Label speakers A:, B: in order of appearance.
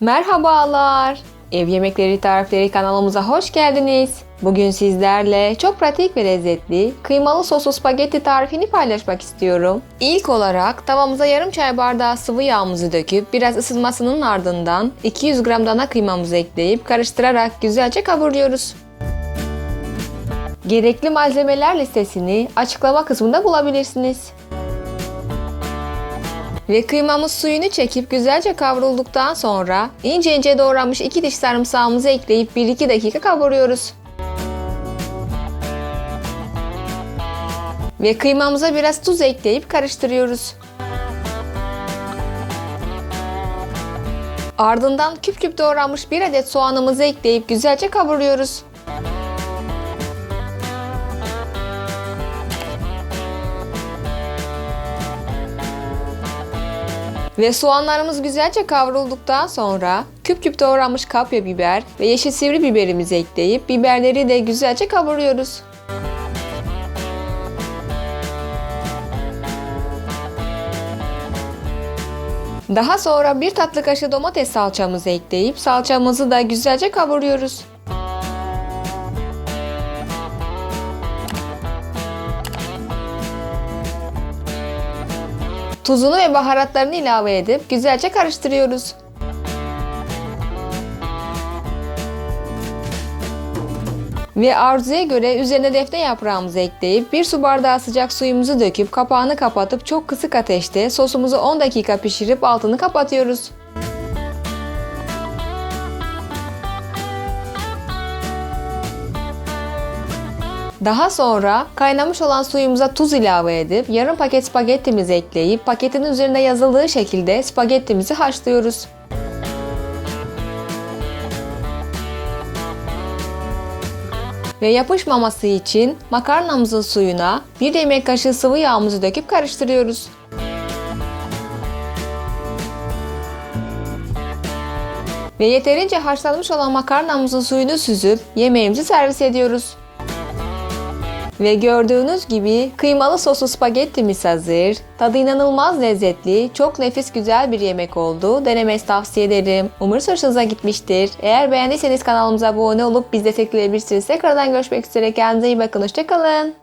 A: Merhabalar. Ev Yemekleri Tarifleri kanalımıza hoş geldiniz. Bugün sizlerle çok pratik ve lezzetli kıymalı soslu spagetti tarifini paylaşmak istiyorum. İlk olarak tavamıza yarım çay bardağı sıvı yağımızı döküp biraz ısınmasının ardından 200 gram dana kıymamızı ekleyip karıştırarak güzelce kavuruyoruz. Gerekli malzemeler listesini açıklama kısmında bulabilirsiniz. Ve kıymamız suyunu çekip güzelce kavrulduktan sonra ince ince doğranmış 2 diş sarımsağımızı ekleyip 1-2 dakika kavuruyoruz. Ve kıymamıza biraz tuz ekleyip karıştırıyoruz. Ardından küp küp doğranmış 1 adet soğanımızı ekleyip güzelce kavuruyoruz. Ve soğanlarımız güzelce kavrulduktan sonra küp küp doğranmış kapya biber ve yeşil sivri biberimizi ekleyip biberleri de güzelce kavuruyoruz. Daha sonra bir tatlı kaşığı domates salçamızı ekleyip salçamızı da güzelce kavuruyoruz. Tuzunu ve baharatlarını ilave edip güzelce karıştırıyoruz. Ve arzuya göre üzerine defne yaprağımızı ekleyip bir su bardağı sıcak suyumuzu döküp kapağını kapatıp çok kısık ateşte sosumuzu 10 dakika pişirip altını kapatıyoruz. Daha sonra kaynamış olan suyumuza tuz ilave edip yarım paket spagettimizi ekleyip paketin üzerinde yazıldığı şekilde spagettimizi haşlıyoruz. Ve yapışmaması için makarnamızın suyuna bir yemek kaşığı sıvı yağımızı döküp karıştırıyoruz. Ve yeterince haşlanmış olan makarnamızın suyunu süzüp yemeğimizi servis ediyoruz. Ve gördüğünüz gibi kıymalı soslu spagettimiz hazır. Tadı inanılmaz lezzetli, çok nefis güzel bir yemek oldu. Denemenizi tavsiye ederim. Umarım hoşunuza gitmiştir. Eğer beğendiyseniz kanalımıza abone olup biz destekleyebilirsiniz. Tekrardan görüşmek üzere. Kendinize iyi bakın. Hoşçakalın.